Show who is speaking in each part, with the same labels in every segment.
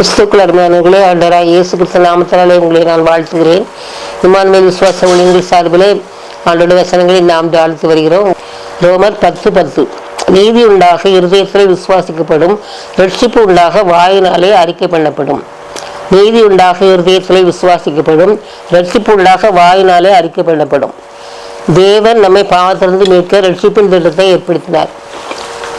Speaker 1: கிறிஸ்துக்குள் அருமையானவர்களே ஆண்டராக இயேசு கிறிஸ்து நாமத்தினாலே உங்களை நான் வாழ்த்துகிறேன். இமான்மேல் விசுவாச ஊழியர்கள் சார்பிலே ஆண்டோட வசனங்களை நாம் தாழ்த்து வருகிறோம். ரோமர் பத்து பத்து. நீதி உண்டாக இருதயத்தில் விசுவாசிக்கப்படும் ரட்சிப்பு உண்டாக வாயினாலே அறிக்கை பண்ணப்படும். நீதி உண்டாக இருதயத்தில் விசுவாசிக்கப்படும் ரட்சிப்பு உண்டாக வாயினாலே அறிக்கை பண்ணப்படும். தேவன் நம்மை பாவத்திலிருந்து மீட்க ரட்சிப்பின் திட்டத்தை ஏற்படுத்தினார்.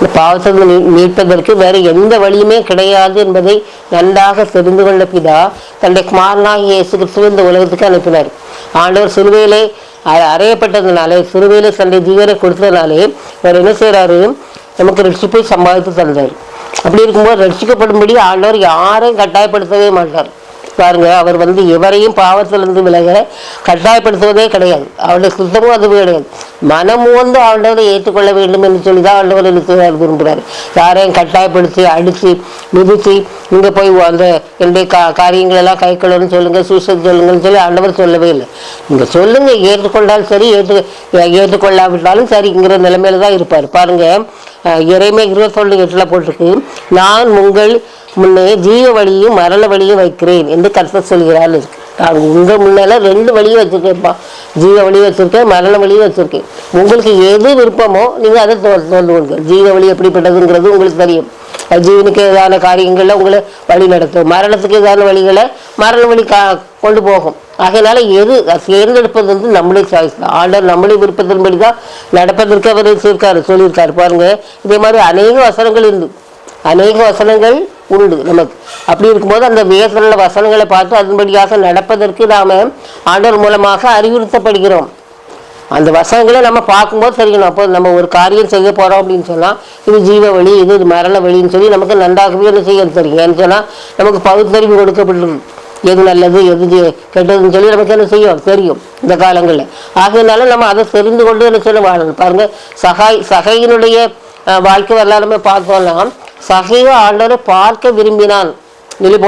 Speaker 1: இந்த பாவத்திலிருந்து மீட்பதற்கு வேறு எந்த வழியுமே கிடையாது என்பதை நன்றாக தெரிந்து கொண்ட பிதா தன்னுடைய குமாரனாக இயேசு கிறிஸ்துவ இந்த உலகத்துக்கு அனுப்பினார். ஆண்டவர் சிறுவையிலே அறையப்பட்டதுனாலே சிறுவையிலே தன்னுடைய ஜீவனை கொடுத்ததுனாலே அவர் என்ன செய்கிறாரு நமக்கு ரட்சிப்பை சம்பாதித்து தந்தார். அப்படி இருக்கும்போது ரட்சிக்கப்படும்படி ஆண்டவர் யாரையும் கட்டாயப்படுத்தவே மாட்டார். பாருங்க அவர் வந்து எவரையும் பாவத்திலிருந்து விலக கட்டாயப்படுத்துவதே கிடையாது. அவளுடைய சுத்தமும் அது கிடையாது. மனமும் வந்து ஆண்டவரை ஏற்றுக்கொள்ள வேண்டும் என்று சொல்லி தான் ஆண்டவர் எனக்கு விரும்புகிறார் யாரையும் கட்டாயப்படுத்தி அடித்து மிதித்து இங்கே போய் அந்த என்னுடைய கா காரியங்கள் எல்லாம் கை கொள்ளணும்னு சொல்லுங்க சூசன் சொல்லுங்கன்னு சொல்லி ஆண்டவர் சொல்லவே இல்லை. இங்கே சொல்லுங்க ஏற்றுக்கொண்டாலும் சரி ஏற்று ஏற்றுக்கொள்ளாவிட்டாலும் சரிங்கிற நிலைமையில தான் இருப்பார். பாருங்க இறைமை இருபத்தொன்று எட்டில் போட்டிருக்கு. நான் உங்கள் முன்னே ஜீவ வழியும் மரண வழியும் வைக்கிறேன் என்று கருத்தை சொல்கிறாள் இருக்கு நான் உங்கள் முன்னால ரெண்டு வழியும் வச்சுருக்கேன்ப்பா. ஜீவ வழியும் வச்சுருக்கேன் மரண வழியும் வச்சுருக்கேன். உங்களுக்கு எது விருப்பமோ நீங்கள் அதை தோன்று கொடுங்க ஜீவ வழி எப்படிப்பட்டதுங்கிறது உங்களுக்கு தெரியும். ஜீவனுக்கு ஏதான காரியங்களில் உங்களை வழி நடத்தும். மரணத்துக்கு ஏதான வழிகளை மரண வழி கா கொண்டு போகும். அதனால் எது தேர்ந்தெடுப்பது வந்து நம்மளே சாய்ஸ் தான். ஆண்டர் நம்மளே விருப்பத்தின்படி தான் நடப்பதற்கு அவர் சொல்லியிருக்காரு. சொல்லியிருக்காரு. பாருங்கள் இதே மாதிரி அநேக வசனங்கள் இருந்து. அநேக வசனங்கள் உண்டு நமக்கு. அப்படி இருக்கும்போது அந்த வேதத்தில் வசனங்களை பார்த்து அதன்படியாக நடப்பதற்கு நாம் ஆண்டவர் மூலமாக அறிவுறுத்தப்படுகிறோம். அந்த வசனங்களை நம்ம பார்க்கும்போது சரிக்கணும் அப்போ நம்ம ஒரு காரியம் செய்ய போகிறோம் அப்படின்னு சொன்னால் இது ஜீவ வழி இது இது மரண வழின்னு சொல்லி நமக்கு நன்றாகவே என்ன செய்ய தெரியும். ஏன்னு சொன்னால் நமக்கு பகுத்தறிவு கொடுக்கப்பட்டிருக்கு எது நல்லது எது கெட்டதுன்னு சொல்லி நமக்கு என்ன செய்யும்? தெரியும் இந்த காலங்களில். ஆகையினால நம்ம அதை தெரிந்து கொண்டு என்ன சொல்லி வாழணும். பாருங்கள் சகாய் சகையினுடைய வாழ்க்கை வரலாறுமே பார்த்தோம்னா சகையும் ஆண்டவரை பார்க்க விரும்பினான். நிலை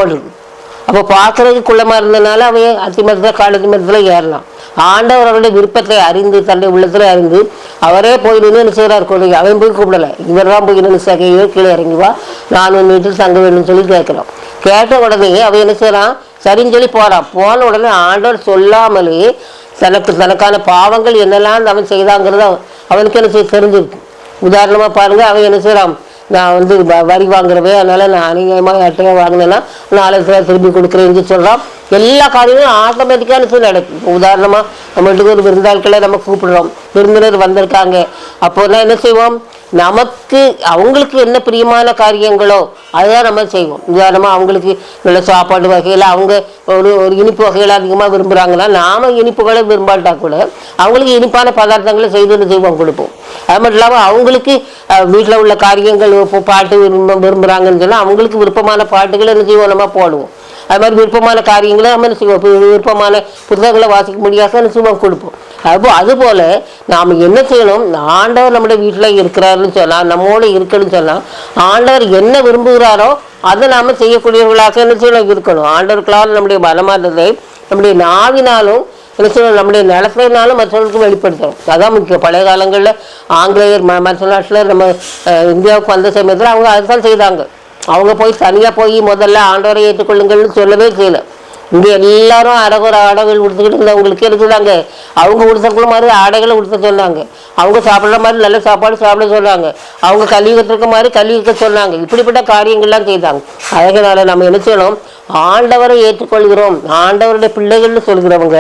Speaker 1: அப்போ பார்க்கறதுக்கு குள்ளமாக இருந்ததுனால அவன் அத்திமரத்தில் காலத்திமரத்தில் ஏறலாம் ஆண்டவர் அவருடைய விருப்பத்தை அறிந்து தன்னுடைய உள்ளத்தில் அறிந்து அவரே போய் நின்று என்ன செய்கிறார் கொள்கை அவன் போய் கூப்பிடல. இவர் தான் போய் நின்று சகையோ கீழே இறங்கிவா நான் உன் வீட்டில் தங்க வேணும்னு சொல்லி கேட்குறோம் கேட்ட உடனே அவன் என்ன செய்கிறான் சரின்னு சொல்லி போகிறான் போன உடனே ஆண்டவர் சொல்லாமலே தனக்கு தனக்கான பாவங்கள் என்னெல்லாம் அவன் செய்தாங்கிறது அவன் அவனுக்கு என்ன செய்ய தெரிஞ்சிருக்கு. உதாரணமாக பாருங்க அவன் என்ன செய்கிறான் நான் வந்து வ- வரி வாங்குறவே அதனால நான் அநியாயமாக அட்டையாக வாங்கினேன்னா நாளைக்கு ரூபாய் திரும்பி கொடுக்குறேன்னு சொல்கிறான் எல்லா காரியங்களும் ஆட்டோமேட்டிக்காக சொல்லி நடக்கும் உதாரணமாக நம்ம வீட்டுக்கு ஒரு விருந்தாட்களை நம்ம கூப்பிடுறோம். விருந்தினர் வந்திருக்காங்க. அப்போல்லாம் என்ன செய்வோம்? நமக்கு அவங்களுக்கு என்ன பிரியமான காரியங்களோ அதுதான் நம்ம செய்வோம். உதாரணமாக அவங்களுக்கு நல்ல சாப்பாடு வகையில் அவங்க ஒரு ஒரு இனிப்பு வகையில் அதிகமாக விரும்புகிறாங்கன்னா நாம் இனிப்புகளை விரும்பாட்டா கூட அவங்களுக்கு இனிப்பான பதார்த்தங்களை செய்து செய்வோம் கொடுப்போம். அது மட்டும் இல்லாமல் அவங்களுக்கு வீட்டில் உள்ள காரியங்கள் இப்போ பாட்டு விரும்ப விரும்புகிறாங்கன்னு சொன்னால் அவங்களுக்கு விருப்பமான பாட்டுகளை என்ன செய்வோம் நம்ம போடுவோம். அது மாதிரி விருப்பமான காரியங்களை நம்ம என்ன செய்வோம்? விருப்பமான புத்தகங்களை வாசிக்க முடியாத என்ன செய்வோம்? கொடுப்போம். அப்போ அதுபோல் நாம் என்ன செய்யணும்? ஆண்டவர் நம்முடைய வீட்டில் இருக்கிறாருன்னு சொன்னால் நம்மோடு இருக்குன்னு சொன்னால் ஆண்டவர் என்ன விரும்புகிறாரோ அதை நாம் செய்யக்கூடியவர்களாக என்ன செய்யணும்? இருக்கணும். ஆண்டவர்களால் நம்முடைய பலமானதை நம்முடைய நாவினாலும் என்ன சொல்லணும் நம்முடைய நிலத்தினாலும் மற்றவர்களுக்கு வெளிப்படுத்தணும். அதான் முக்கியம். பழைய காலங்களில் ஆங்கிலேயர் ம மற்ற நாட்டில் நம்ம இந்தியாவுக்கு வந்த சமயத்தில் அவங்க அதுதான் செய்தாங்க. அவங்க போய் தனியாக போய் முதல்ல ஆண்டவரை ஏற்றுக்கொள்ளுங்கள்னு சொல்லவே செய்யலை. இங்கே எல்லாரும் அடகுற ஆடைகள் கொடுத்துக்கிட்டு இருந்தவங்களுக்கு இருக்குதாங்க அவங்க கொடுத்தக்குள்ள மாதிரி ஆடைகளை கொடுத்த சொன்னாங்க. அவங்க சாப்பிட்ற மாதிரி நல்ல சாப்பாடு சாப்பிட சொன்னாங்க. அவங்க கல்வி கற்றுக்க மாதிரி கல்வி கற்க சொன்னாங்க. இப்படிப்பட்ட காரியங்கள்லாம் செய்தாங்க. அதனால நம்ம என்ன செய்யணும்? ஆண்டவரை ஏற்றுக்கொள்கிறோம். ஆண்டவருடைய பிள்ளைகள்னு சொல்கிறவங்க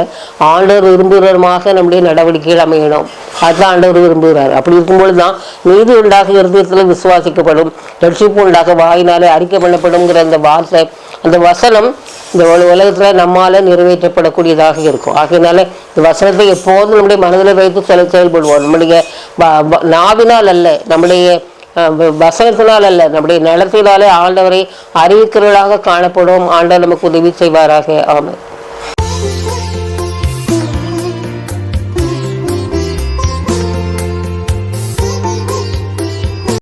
Speaker 1: ஆண்டவர் விரும்புகிறமாக நம்முடைய நடவடிக்கைகள் அமையணும். அதுதான் ஆண்டவர் விரும்புகிறார். அப்படி இருக்கும்பொழுது தான் நீதி உண்டாக இருதயத்தில் விசுவாசிக்கப்படும். ரட்சிப்பு உண்டாக வாயினாலே அறிக்கை பண்ணப்படும்ங்கிற அந்த வார்த்தை அந்த வசனம் இந்த உல- நம்மால் நிறைவேற்றப்படக்கூடியதாக இருக்கும். ஆகையினால இந்த வசனத்தை எப்போதும் நம்முடைய மனதில் வைத்து செல செயல்படுவோம். நம்முடைய நாவினால் அல்ல நம்முடைய வசனத்தினால் அல்ல நம்முடைய நிலத்தினாலே ஆண்டவரை அறிவிக்கிறவர்களாக காணப்படும். ஆண்டவர் நமக்கு உதவி செய்வாராக. ஆமாம்